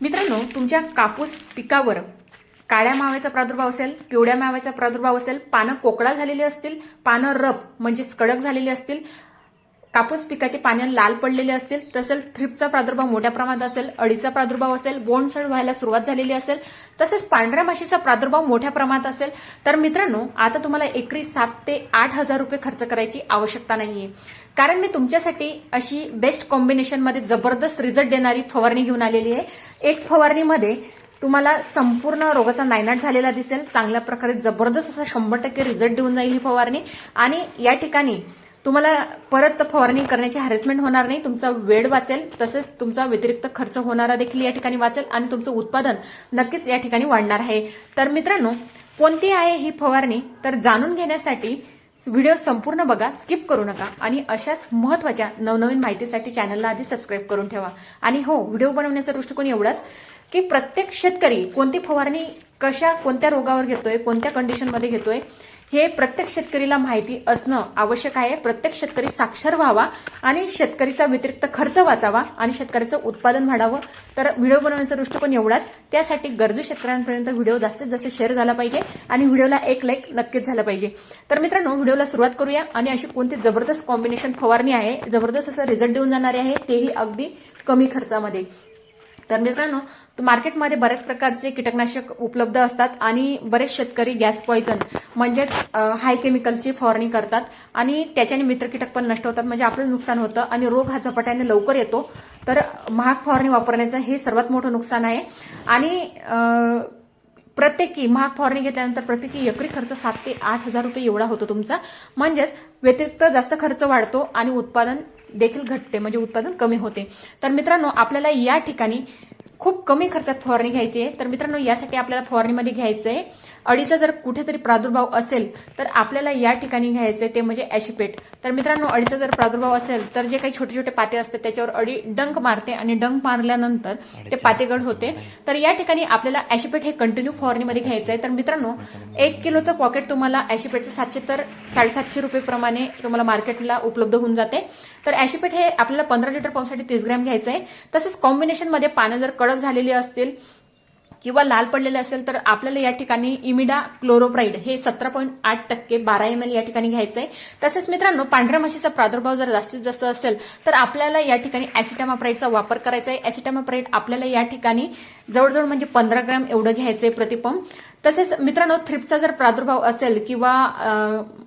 मित्रांनो तुमच्या कापूस पिकावर काळ्या माव्याचा प्रादुर्भाव असेल पिवळ्या माव्याचा प्रादुर्भाव असेल पानं कोकडा झालेली असतील पानं रब म्हणजेच कडक झालेली असतील कापूस पिकाचे पानं लाल पडलेले असतील तसेच थ्रिपचा प्रादुर्भाव मोठ्या प्रमाणात असेल अळीचा प्रादुर्भाव असेल बोंडसड व्हायला सुरुवात झालेली असेल तसेच पांढऱ्या माशीचा प्रादुर्भाव मोठ्या प्रमाणात असेल तर मित्रांनो आता तुम्हाला एकरी सात ते आठ हजार रुपये खर्च करायची आवश्यकता नाहीये. कारण मी तुमच्यासाठी अशी बेस्ट कॉम्बिनेशनमध्ये जबरदस्त रिझल्ट देणारी फवारणी घेऊन आलेली आहे. एक फवारणीमध्ये तुम्हाला संपूर्ण रोगाचा नायनाट झालेला दिसेल. चांगल्या प्रकारे जबरदस्त असा शंभर टक्के रिझल्ट देऊन जाईल ही फवारणी. आणि या ठिकाणी तुम्हाला परत फवारणी करण्याची हॅरेसमेंट होणार नाही. तुमचा वेळ वाचेल. तसेच तुमचा व्यतिरिक्त खर्च होणारा देखील या ठिकाणी वाचेल आणि तुमचं उत्पादन नक्कीच या ठिकाणी वाढणार आहे. तर मित्रांनो कोणती आहे ही फवारणी? तर जाणून घेण्यासाठी व्हिडिओ संपूर्ण बघा स्किप करू नका आणि अशाच महत्त्वाच्या नवनवीन माहितीसाठी चॅनलला आधी सबस्क्राईब करून ठेवा. आणि हो व्हिडिओ बनवण्याचा दृष्टिकोन एवढाच की प्रत्येक शेतकरी कोणती फवारणी कशा कोणत्या रोगावर घेतोय कोणत्या कंडिशनमध्ये घेतोय हे प्रत्येक शेतकरीला माहिती असणं आवश्यक आहे. प्रत्येक शेतकरी साक्षर व्हावा आणि शेतकरीचा व्यतिरिक्त खर्च वाचावा आणि शेतकऱ्याचं उत्पादन वाढावं. तर व्हिडिओ बनवण्याचा दृष्टिकोन एवढाच. त्यासाठी गरजू शेतकऱ्यांपर्यंत व्हिडिओ जास्तीत जास्त शेअर झाला पाहिजे आणि व्हिडिओला एक लाईक नक्कीच झाला पाहिजे. तर मित्रांनो व्हिडिओला सुरुवात करूया आणि अशी कोणती जबरदस्त कॉम्बिनेशन फवारणी आहे जबरदस्त असं रिझल्ट देऊन जाणारे आहे तेही अगदी कमी खर्चामध्ये. तर मित्रांनो मार्केटमध्ये बऱ्याच प्रकारचे कीटकनाशक उपलब्ध असतात आणि बरेच शेतकरी गॅस पॉइजन म्हणजेच हाय केमिकलची फवारणी करतात आणि त्याच्याने मित्र कीटक पण नष्ट होतात. म्हणजे आपलं नुकसान होतं आणि रोग हा झपाट्याने लवकर येतो. तर महाग फवारणी वापरण्याचं हे सर्वात मोठं नुकसान आहे. आणि प्रत्येकी महाग फवारणी घेतल्यानंतर प्रत्येकी एकरी खर्च सात ते आठ हजार रुपये एवढा होतो तुमचा. म्हणजेच व्यतिरिक्त जास्त खर्च वाढतो आणि उत्पादन देखील घटते म्हणजे उत्पादन कमी होते. तर मित्रांनो आपल्याला या ठिकाणी खूप कमी खर्चात फवारणी घ्यायची आहे. तर मित्रांनो यासाठी आपल्याला फवारणीमध्ये घ्यायचं आहे अडीचा जर कुठेतरी प्रादुर्भाव असेल तर आपल्याला या ठिकाणी घ्यायचंय ते म्हणजे ॲशिपेट तर मित्रांनो अडीचा जर प्रादुर्भाव असेल तर जे काही छोटे छोटे पाते असतात त्याच्यावर अडी डंक मारते आणि डंक मारल्यानंतर ते पातेगड होते. तर या ठिकाणी आपल्याला ॲशिपेट हे कंटिन्यू फवारणीमध्ये घ्यायचं आहे तर मित्रांनो एक किलोचं पॉकेट तुम्हाला ॲशिपेटचं सातशे तर साडेसातशे रुपये प्रमाणे तुम्हाला मार्केटला उपलब्ध होऊन जाते. तर ॲशिपेट हे आपल्याला पंधरा लिटर पंपसाठी तीस ग्रॅम घ्यायचं आहे तसंच कॉम्बिनेशनमध्ये पानं जर कडक झालेली असतील किंवा लाल पडलेले असेल तर आपल्याला या ठिकाणी इमिडा क्लोरोप्राईड हे सतरा पॉईंट आठ टक्के बारा एम एल या ठिकाणी घ्यायचं आहे तसेच मित्रांनो पांढऱ्या म्हशीचा प्रादुर्भाव जर जास्तीत जास्त असेल तर आपल्याला या ठिकाणी ऍसिटामाप्राईडचा वापर करायचा आहे ऍसिटामाप्राईड आपल्याला या ठिकाणी जवळजवळ म्हणजे पंधरा ग्रॅम एवढं घ्यायचंय प्रतिपंप. तसेच मित्रांनो थ्रिपचा जर प्रादुर्भाव असेल किंवा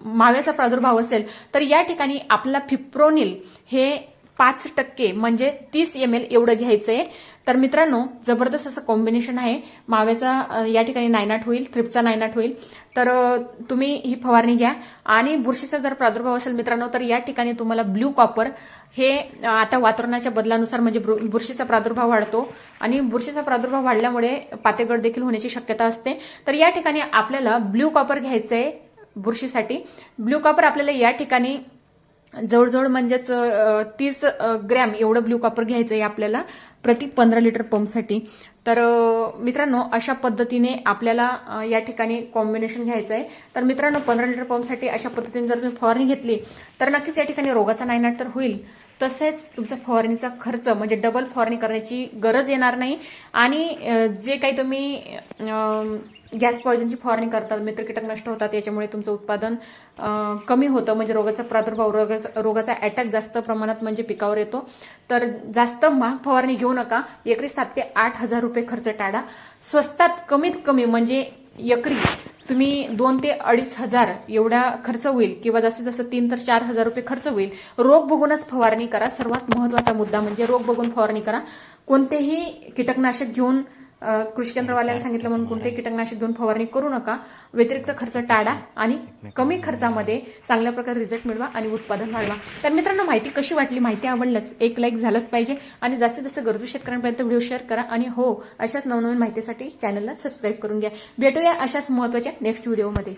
माव्याचा प्रादुर्भाव असेल तर या ठिकाणी आपला फिप्रोनिल हे पाच टक्के म्हणजे तीस एम एल एवढं घ्यायचंय. तर मित्रांनो जबरदस्त असं कॉम्बिनेशन आहे. माव्याचा या ठिकाणी नायनाट होईल थ्रिपचा नायनाट होईल. तर तुम्ही ही फवारणी घ्या. आणि बुरशीचा जर प्रादुर्भाव असेल मित्रांनो तर या ठिकाणी तुम्हाला ब्ल्यू कॉपर हे आता वातावरणाच्या बदलानुसार म्हणजे बुरशीचा प्रादुर्भाव वाढतो. आणि बुरशीचा प्रादुर्भाव वाढल्यामुळे पातेगड देखील होण्याची शक्यता असते. तर या ठिकाणी आपल्याला ब्ल्यू कॉपर घ्यायचंय बुरशीसाठी. ब्ल्यू कॉपर आपल्याला या ठिकाणी जवळजवळ म्हणजेच तीस ग्रॅम एवढं ब्ल्यू कॉपर घ्यायचं आहे आपल्याला प्रति पंधरा लिटर पंपसाठी. तर मित्रांनो अशा पद्धतीने आपल्याला या ठिकाणी कॉम्बिनेशन घ्यायचं आहे तर मित्रांनो पंधरा लिटर पंपसाठी अशा पद्धतीने जर तुम्ही फवारणी घेतली तर नक्कीच या ठिकाणी रोगाचा नायनाट तर होईल. तसेच तुमचा फवारणीचा खर्च म्हणजे डबल फवारणी करण्याची गरज येणार नाही. आणि जे काही तुम्ही गॅस पॉइजनची फवारणी करतात मित्र कीटक नष्ट होतात याच्यामुळे तुमचं उत्पादन कमी होतं. म्हणजे रोगाचा प्रादुर्भाव रोगाचा रोगाचा अटॅक जास्त प्रमाणात म्हणजे पिकावर येतो. तर जास्त महाग फवारणी घेऊ नका. एकरी सात ते आठ हजार रुपये खर्च टाळा. स्वस्तात कमीत कमी म्हणजे एकरी तुम्ही दोन ते अडीच हजार एवढा खर्च होईल किंवा जास्तीत जास्त तीन तर चार हजार रुपये खर्च होईल रोग बघूनच फवारणी करा. सर्वात महत्त्वाचा मुद्दा म्हणजे रोग बघून फवारणी करा. कोणतेही कीटकनाशक घेऊन कृषी केंद्रवाल्याला सांगितलं म्हणून कोणते कीटकनाशक घेऊन फवारणी करू नका. व्यतिरिक्त खर्च टाळा आणि कमी खर्चामध्ये चांगल्या प्रकारे रिझल्ट मिळवा आणि उत्पादन वाढवा. तर मित्रांनो माहिती कशी वाटली? माहिती आवडल्यास एक लाईक झालंच पाहिजे आणि जास्तीत जास्त गरजू शेतकऱ्यांपर्यंत व्हिडिओ शेअर करा आणि हो अशाच नवनवीन माहितीसाठी चॅनलला सबस्क्राईब करून घ्या. भेटूया अशाच महत्त्वाच्या नेक्स्ट व्हिडिओमध्ये